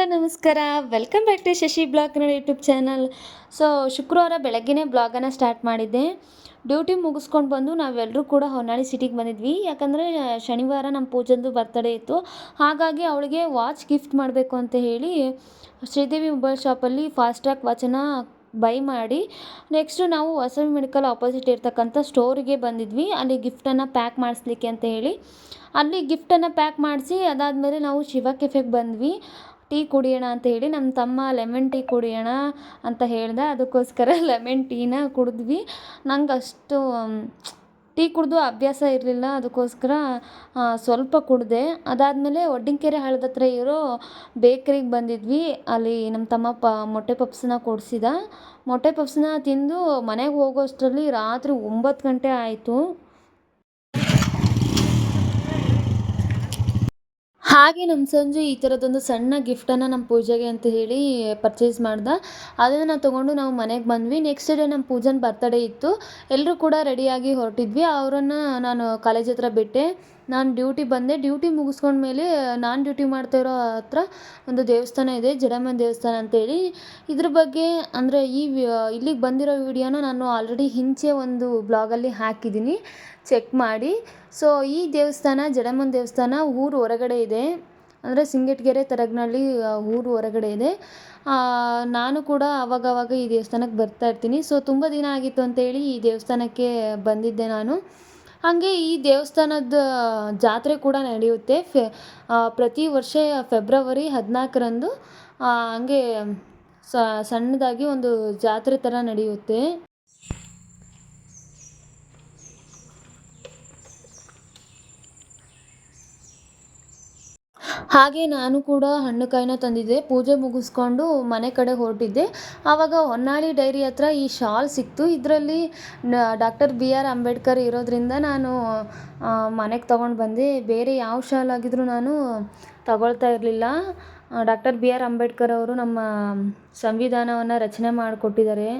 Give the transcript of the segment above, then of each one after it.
Hello, ನಮಸ್ಕಾರ. Welcome back to Shashi vlog Kannada YouTube channel so ಶುಕ್ರವಾರ ಬೆಳಗ್ಗೆನೇ ಬ್ಲಾಗನ್ನು start ಮಾಡಿದ್ದೆ. ಡ್ಯೂಟಿ ಮುಗಿಸ್ಕೊಂಡು ಬಂದು ನಾವೆಲ್ಲರೂ ಕೂಡ ಹೊನ್ನಾಳಿ ಸಿಟಿಗೆ ಬಂದಿದ್ವಿ. ಯಾಕಂದರೆ, ಶನಿವಾರ ನಮ್ಮ ಪೂಜಂದು ಬರ್ತಡೇ ಇತ್ತು. ಹಾಗಾಗಿ ಅವಳಿಗೆ ವಾಚ್ ಗಿಫ್ಟ್ ಮಾಡಬೇಕು ಅಂತ ಹೇಳಿ ಶ್ರೀದೇವಿ ಮೊಬೈಲ್ ಶಾಪಲ್ಲಿ ಫಾಸ್ಟ್ರ್ಯಾಗ್ ವಾಚನ್ನು ಬೈ ಮಾಡಿ ನೆಕ್ಸ್ಟು ನಾವು ವಸವಿ ಮೆಡಿಕಲ್ ಆಪೋಸಿಟ್ ಇರ್ತಕ್ಕಂಥ ಸ್ಟೋರಿಗೆ ಬಂದಿದ್ವಿ. ಅಲ್ಲಿ ಗಿಫ್ಟನ್ನು ಪ್ಯಾಕ್ ಮಾಡಿಸ್ಲಿಕ್ಕೆ ಅಂತ ಹೇಳಿ. ಅಲ್ಲಿ ಗಿಫ್ಟನ್ನು ಪ್ಯಾಕ್ ಮಾಡಿಸಿ, ಅದಾದಮೇಲೆ ನಾವು ಶಿವ ಕೆಫೆಗೆ ಬಂದ್ವಿ. ಟೀ ಕುಡಿಯೋಣ ಅಂತ ಹೇಳಿ ನಮ್ಮ ತಮ್ಮ ಲೆಮನ್ ಟೀ ಕುಡಿಯೋಣ ಅಂತ ಹೇಳಿದೆ. ಅದಕ್ಕೋಸ್ಕರ ಲೆಮನ್ ಟೀನ ಕುಡಿದ್ವಿ. ನಂಗೆ ಅಷ್ಟು ಟೀ ಕುಡಿದು ಅಭ್ಯಾಸ ಇರಲಿಲ್ಲ. ಅದಕ್ಕೋಸ್ಕರ ಸ್ವಲ್ಪ ಕುಡಿದೆ. ಅದಾದಮೇಲೆ ಒಡ್ಡಿಂಕೆರೆ ಹಳ್ಳದ ಹತ್ರ ಇರೋ ಬೇಕ್ರಿಗೆ ಬಂದಿದ್ವಿ. ಅಲ್ಲಿ ನಮ್ಮ ತಮ್ಮ ಪ ಮೊಟ್ಟೆ ಪಪ್ಸನ್ನ ಕೊಡಿಸಿದ. ಮೊಟ್ಟೆ ಪಪ್ಸನ್ನ ತಿಂದು ಮನೆಗೆ ಹೋಗೋಷ್ಟರಲ್ಲಿ ರಾತ್ರಿ ಒಂಬತ್ತು ಗಂಟೆ ಆಯಿತು. ಹಾಗೆ ನಮ್ಮ ಸಂಜು ಈ ಥರದ್ದೊಂದು ಸಣ್ಣ ಗಿಫ್ಟನ್ನು ನಮ್ಮ ಪೂಜೆಗೆ ಅಂತ ಹೇಳಿ ಪರ್ಚೇಸ್ ಮಾಡ್ದೆ. ಅದನ್ನು ನಾವು ತೊಗೊಂಡು ನಾವು ಮನೆಗೆ ಬಂದ್ವಿ. ನೆಕ್ಸ್ಟ್ ಡೇ ನಮ್ಮ ಪೂಜನ ಬರ್ತಡೇ ಇತ್ತು. ಎಲ್ಲರೂ ಕೂಡ ರೆಡಿಯಾಗಿ ಹೊರಟಿದ್ವಿ. ಅವರನ್ನು ನಾನು ಕಾಲೇಜ್ ಹತ್ರ ಬಿಟ್ಟೆ. ನಾನು ಡ್ಯೂಟಿ ಬಂದೆ. ಡ್ಯೂಟಿ ಮುಗಿಸ್ಕೊಂಡ್ಮೇಲೆ ನಾನು ಡ್ಯೂಟಿ ಮಾಡ್ತಾ ಇರೋ ಹತ್ರ ಒಂದು ದೇವಸ್ಥಾನ ಇದೆ ಜಡಮನ್ ದೇವಸ್ಥಾನ ಅಂತೇಳಿ. ಇದ್ರ ಬಗ್ಗೆ ಅಂದರೆ ಈ ಇಲ್ಲಿಗೆ ಬಂದಿರೋ ವಿಡಿಯೋನ ನಾನು ಆಲ್ರೆಡಿ ಹಿಂಚೆ ಒಂದು ಬ್ಲಾಗಲ್ಲಿ ಹಾಕಿದ್ದೀನಿ. ಚೆಕ್ ಮಾಡಿ. ಸೊ ಈ ದೇವಸ್ಥಾನ ಜಡಮನ್ ದೇವಸ್ಥಾನ ಊರು ಹೊರಗಡೆ ಇದೆ. ಅಂದರೆ ಸಿಂಗಟ್ಗೆರೆ ತರಗ್ನಳ್ಳಿ ಊರು ಹೊರಗಡೆ ಇದೆ. ನಾನು ಕೂಡ ಅವಾಗವಾಗ ಈ ದೇವಸ್ಥಾನಕ್ಕೆ ಬರ್ತಾ ಇರ್ತೀನಿ. ಸೊ ತುಂಬ ದಿನ ಆಗಿತ್ತು ಅಂತೇಳಿ ಈ ದೇವಸ್ಥಾನಕ್ಕೆ ಬಂದಿದ್ದೆ ನಾನು. ಹಾಗೆ ಈ ದೇವಸ್ಥಾನದ ಜಾತ್ರೆ ಕೂಡ ನಡೆಯುತ್ತೆ. ಫೆ ಪ್ರತಿ ವರ್ಷ ಫೆಬ್ರವರಿ ಹದಿನಾಲ್ಕರಂದು ಹಾಗೆ ಸಣ್ಣದಾಗಿ ಒಂದು ಜಾತ್ರೆ ಥರ ನಡೆಯುತ್ತೆ. ಹಾಗೆ ನಾನು ಕೂಡ ಹಣ್ಣು ಕಾಯಿನ ತಂದಿದ್ದೆ. ಪೂಜೆ ಮುಗಿಸ್ಕೊಂಡು ಮನೆ ಕಡೆ ಹೊರಟಿದ್ದೆ. ಆವಾಗ ಹೊನ್ನಾಳಿ ಡೈರಿ ಹತ್ರ ಈ ಶಾಲ್ ಸಿಕ್ತು. ಇದರಲ್ಲಿ ಡಾಕ್ಟರ್ ಬಿ ಆರ್ ಅಂಬೇಡ್ಕರ್ ಇರೋದರಿಂದ ನಾನು ಮನೆಗೆ ತೊಗೊಂಡು ಬಂದೆ. ಬೇರೆ ಯಾವ ಶಾಲ್ ಆಗಿದ್ದರೂ ನಾನು ತಗೊಳ್ತಾ ಇರಲಿಲ್ಲ. ಡಾಕ್ಟರ್ ಬಿ ಆರ್ ಅಂಬೇಡ್ಕರ್ ಅವರು ನಮ್ಮ ಸಂವಿಧಾನವನ್ನು ರಚನೆ ಮಾಡಿಕೊಟ್ಟಿದ್ದಾರೆ.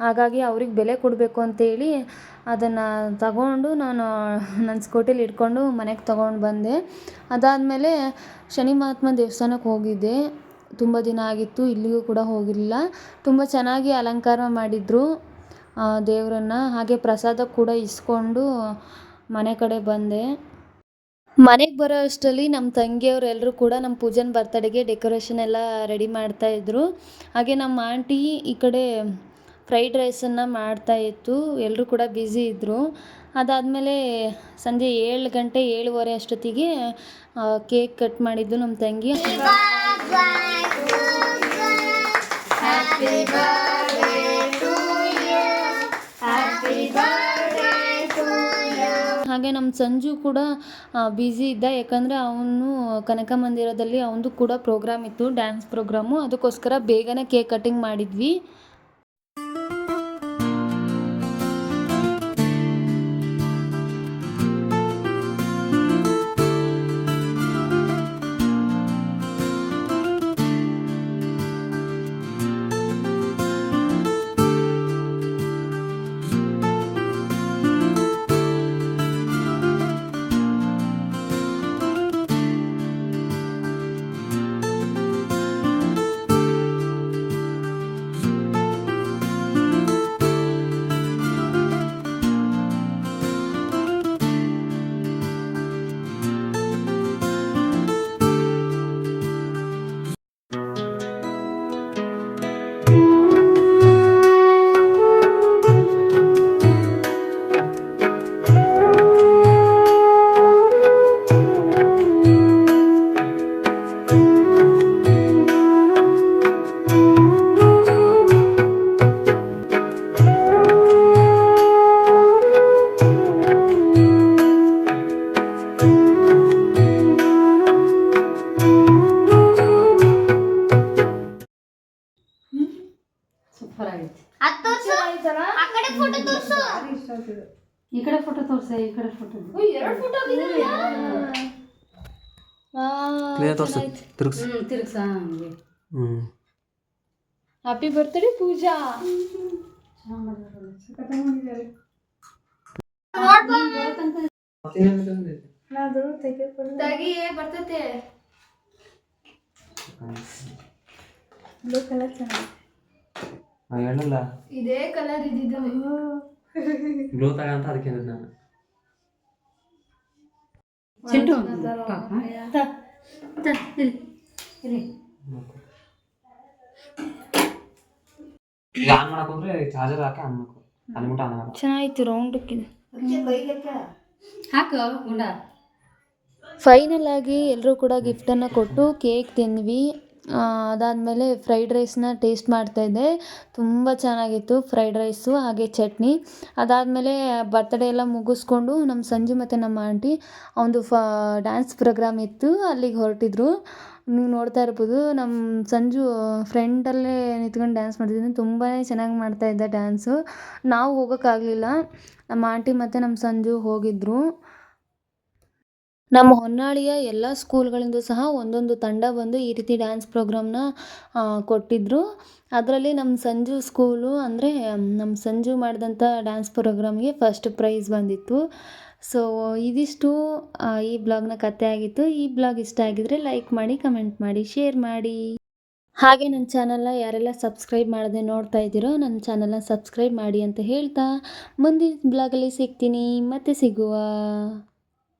ಹಾಗಾಗಿ ಅವ್ರಿಗೆ ಬೆಲೆ ಕೊಡಬೇಕು ಅಂತೇಳಿ ಅದನ್ನು ತಗೊಂಡು ನಾನು ನನ್ನ ಸ್ಕೂಟಿಲಿ ಇಟ್ಕೊಂಡು ಮನೆಗೆ ತಗೊಂಡು ಬಂದೆ. ಅದಾದಮೇಲೆ ಶನಿ ಮಹಾತ್ಮ ದೇವಸ್ಥಾನಕ್ಕೆ ಹೋಗಿದ್ದೆ. ತುಂಬ ದಿನ ಆಗಿತ್ತು ಇಲ್ಲಿಗೂ ಕೂಡ ಹೋಗಿರಲಿಲ್ಲ. ತುಂಬ ಚೆನ್ನಾಗಿ ಅಲಂಕಾರ ಮಾಡಿದ್ರು ದೇವರನ್ನ. ಹಾಗೆ ಪ್ರಸಾದ ಕೂಡ ಇಸ್ಕೊಂಡು ಮನೆ ಕಡೆ ಬಂದೆ. ಮನೆಗೆ ಬರೋ ಅಷ್ಟರಲ್ಲಿ ನಮ್ಮ ತಂಗಿಯವರೆಲ್ಲರೂ ಕೂಡ ನಮ್ಮ ಪೂಜನ್ ಬರ್ತಡೆಗೆ ಡೆಕೋರೇಷನ್ ಎಲ್ಲ ರೆಡಿ ಮಾಡ್ತಾಯಿದ್ರು ಹಾಗೆ ನಮ್ಮ ಆಂಟಿ ಈ ಕಡೆ ಫ್ರೈಡ್ ರೈಸನ್ನು ಮಾಡ್ತಾಯಿತ್ತು ಎಲ್ಲರೂ ಕೂಡ ಬ್ಯುಸಿ ಇದ್ದರು ಅದಾದಮೇಲೆ ಸಂಜೆ ಏಳು ಗಂಟೆ ಏಳುವರೆ ಅಷ್ಟೊತ್ತಿಗೆ ಕೇಕ್ ಕಟ್ ಮಾಡಿದ್ದು ನಮ್ಮ ತಂಗಿ. ಹಾಗೆ ನಮ್ಮ ಸಂಜು ಕೂಡ ಬ್ಯುಸಿ ಇದ್ದ. ಯಾಕಂದರೆ ಅವನು ಕನಕ ಮಂದಿರದಲ್ಲಿ ಅವನದು ಕೂಡ ಪ್ರೋಗ್ರಾಮ್ ಇತ್ತು ಡ್ಯಾನ್ಸ್ ಪ್ರೋಗ್ರಾಮು. ಅದಕ್ಕೋಸ್ಕರ ಬೇಗನೆ ಕೇಕ್ ಕಟ್ಟಿಂಗ್ ಮಾಡಿದ್ವಿ. ಈ ಕಡೆ ಫೋಟೋ ತೋರ್ಸ ಈ ಕಡೆ ಫೋಟೋ ಕ್ಲಿಯರ್ ತೋರ್ಸು ತಿರುಗ್ಸು. ತಿರುಗ್ಸ ಹಂಗೆ. Happy birthday Pooja. ತೆಗಿ ಬರ್ತೈತೆ. ಬ್ಲೂ ಕಲರ್ ಚೆನ್ನಾಗಿ ಇದೇ ಕಲರ್ ಇದ್ದಿದ್ದು. ಬ್ಲೂ ತಗಂತ ಅದಕ್ಕೆ ನಾನು? ಚಿಂಟು ಪಾಪ ತ ತ ಇಲ್ಲಿ ಇಲ್ಲಿ ಈಗ ಆನ್ ಮಾಡಕ್ ಹೋದ್ರೆ ಚಾರ್ಜರ್ ಹಾಕಿ ಆನ್ ಮಾಡ್ಕೊ. ಅಲ್ಲಿ ಮುಟ್ಟ ಆನ್ ಮಾಡಲ್ಲ ಚೆನ್ನಾಗಿತ್ತು ರೌಂಡ್ ಹಾಕು ಗುಂಡ ಫೈನಲ್ ಆಗಿ ಎಲ್ಲರೂ ಕೂಡ ಗಿಫ್ಟನ್ನು ಕೊಟ್ಟು ಕೇಕ್ ತಿಂದ್ವಿ. ಅದಾದಮೇಲೆ ಫ್ರೈಡ್ ರೈಸ್ನ ಟೇಸ್ಟ್ ಮಾಡ್ತಾಯಿದ್ದೆ ತುಂಬ ಚೆನ್ನಾಗಿತ್ತು ಫ್ರೈಡ್ ರೈಸು, ಹಾಗೆ ಚಟ್ನಿ. ಅದಾದಮೇಲೆ ಬರ್ತಡೇ ಎಲ್ಲ ಮುಗಿಸ್ಕೊಂಡು ನಮ್ಮ ಸಂಜು ಮತ್ತು ನಮ್ಮ ಆಂಟಿ ಒಂದು ಫ ಡ್ಯಾನ್ಸ್ ಪ್ರೋಗ್ರಾಮ್ ಇತ್ತು. ಅಲ್ಲಿಗೆ ಹೊರಟಿದ್ರು. ನೀವು ನೋಡ್ತಾ ಇರ್ಬೋದು, ನಮ್ಮ ಸಂಜು ಫ್ರೆಂಡಲ್ಲೇ ನಿಂತ್ಕೊಂಡು ಡ್ಯಾನ್ಸ್ ಮಾಡ್ತಿದ್ದಾನೆ. ತುಂಬಾ ಚೆನ್ನಾಗಿ ಮಾಡ್ತಾಯಿದ್ದ ಡ್ಯಾನ್ಸು ನಾವು ಹೋಗೋಕ್ಕಾಗಲಿಲ್ಲ. ನಮ್ಮ ಆಂಟಿ ಮತ್ತು ನಮ್ಮ ಸಂಜು ಹೋಗಿದ್ದರು ನಮ್ಮ ಹೊನ್ನಾಳಿಯ ಎಲ್ಲ ಸ್ಕೂಲ್ಗಳಿಂದ ಸಹ ಒಂದೊಂದು ತಂಡ ಬಂದು ಈ ರೀತಿ ಡ್ಯಾನ್ಸ್ ಪ್ರೋಗ್ರಾಮ್ನ ಕೊಟ್ಟಿದ್ದರು ಅದರಲ್ಲಿ ನಮ್ಮ ಸಂಜು ಸ್ಕೂಲು ಅಂದರೆ ನಮ್ಮ ಸಂಜು ಮಾಡಿದಂಥ ಡ್ಯಾನ್ಸ್ ಪ್ರೋಗ್ರಾಮ್ಗೆ ಫಸ್ಟ್ ಪ್ರೈಸ್ ಬಂದಿತ್ತು. ಸೊ ಇದಿಷ್ಟು ಈ ಬ್ಲಾಗ್ನ ಕತೆ ಆಗಿತ್ತು. ಈ ಬ್ಲಾಗ್ ಇಷ್ಟ ಆಗಿದ್ರೆ ಲೈಕ್ ಮಾಡಿ ಕಮೆಂಟ್ ಮಾಡಿ ಶೇರ್ ಮಾಡಿ. ಹಾಗೆ ನನ್ನ ಚಾನಲ್ನ ಯಾರೆಲ್ಲ ಸಬ್ಸ್ಕ್ರೈಬ್ ಮಾಡದೆ ನೋಡ್ತಾ ಇದ್ದೀರೋ ನನ್ನ ಚಾನಲ್ನ ಸಬ್ಸ್ಕ್ರೈಬ್ ಮಾಡಿ ಅಂತ ಹೇಳ್ತಾ, ಮುಂದಿನ ಬ್ಲಾಗಲ್ಲಿ ಸಿಗ್ತೀನಿ. ಮತ್ತೆ ಸಿಗುವ.